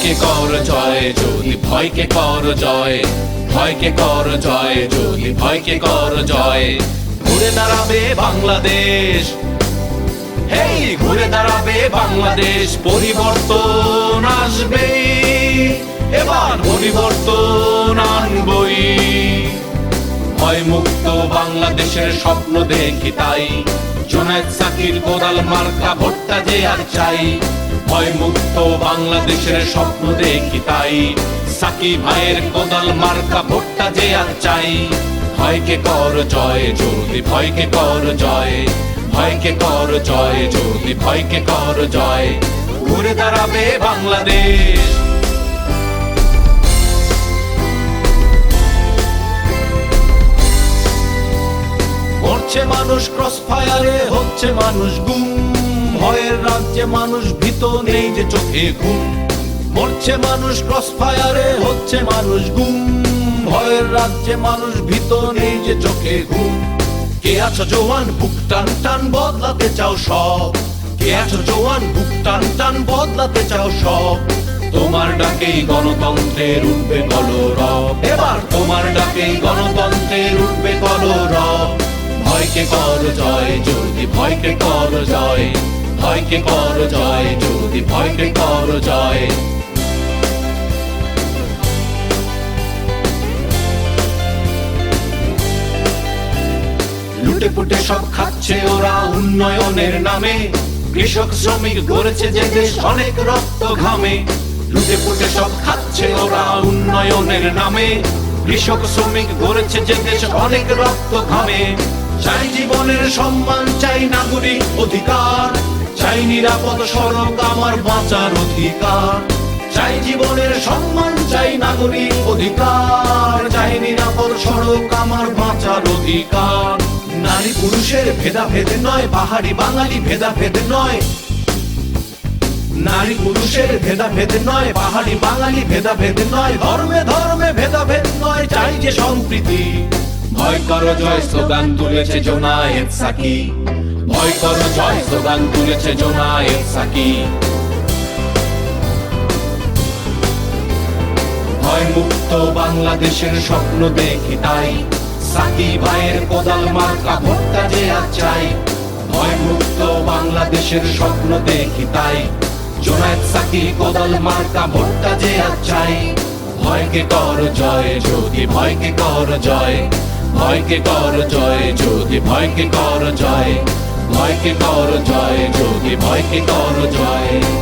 কর জয়, যদি ভয়কে কর জয়, ভয়কে কর জয়, যদি ভয়কে কর জয়। ঘুরে দাঁড়াবে বাংলাদেশ, হেই, ঘুরে দাঁড়াবে বাংলাদেশ, পরিবর্তন আসবে এবার পরিবর্তন আনবই। ভয় মুক্ত বাংলাদেশের স্বপ্ন দেখি তাই, জোনায়েদ সাকির কোদাল মার্কা ভোটটা যে আর চাই। ভয় মুক্ত বাংলাদেশের স্বপ্ন দেখি তাই। সাকি ভাইয়ের কোদাল মার্কা ভোটটা যে আর চাই। ভয়কে কর জয় যদি ভয়কে কর জয়। ভয়কে কর জয় যদি ভয়কে কর জয়। ঘুরে দাঁড়াবে বাংলাদেশ। মরছে মানুষ ক্রস ফায়ারে হচ্ছে মানুষ, গুম। ভয়ের রাজ্যে মানুষ ভীত নেই যে চোখে ঘুম। মরছে মানুষ ক্রস ফায়ারে হচ্ছে মানুষ গুম। ভয়ের রাজ্যে মানুষ ভীত নেই যে চোখে ঘুম। কে আছো জওয়ান বুক টান টান, বদলাতে চাও সব। কে আছো জওয়ান বুক টান টান, বদলাতে চাও সব। তোমার ডাকেই গণতন্ত্রের উঠবে কলরব। এবার তোমার ডাকেই গণতন্ত্রের উঠবে কলরব। ভয়কে কর জয় যদি ভয়কে কর জয়। ভয়কে কর জয়, যদি ভয়কে কর জয়। লুটে পুটে সব খাচ্ছে ওরা উন্নয়নের নামে। কৃষক, শ্রমিক গড়েছে যে দেশ অনেক রক্ত ঘামে। লুটে পুটে সব খাচ্ছে ওরা উন্নয়নের নামে। কৃষক, শ্রমিক গড়েছে যে দেশ অনেক রক্ত ঘামে। চাই জীবনের সম্মান চাই নাগরিক অধিকার। চাই নিরাপদ সড়ক আমার বাঁচার অধিকার। চাই জীবনের সম্মান, চাই নাগরিক অধিকার। চাই নিরাপদ সড়ক আমার বাঁচার অধিকার। নারী পুরুষের ভেদাভেদ নয়, পাহাড়ি বাঙালি ভেদাভেদ নয়। নারী পুরুষের ভেদাভেদ নয়, পাহাড়ি বাঙালি ভেদাভেদ নয়, ধর্মে ধর্মে ভেদাভেদ নয়। চাই যে সম্প্রীতি। ভয় কর জয়, স্লোগান তুলেছে জোনায়েদ সাকি। ভয় কর, জয় স্লোগান তুলেছে জোনায়েদ সাকি। ভয় মুক্ত বাংলাদেশের স্বপ্ন দেখি তাই। সাকি ভাইয়ের কোদাল মার্কা ভোটটা যে আর চাই। ভয় মুক্ত বাংলাদেশের স্বপ্ন দেখি তাই। জোনায়েদ সাকি কোদাল মার্কা ভোটটা যে আর চাই। ভয়কে কর জয় যদি ভয়কে কর জয়। ভয়কে কর জয় যদি ভয়কে কর জয়। ভয়কে কর জয় যোগী ভয়কে কর জয়।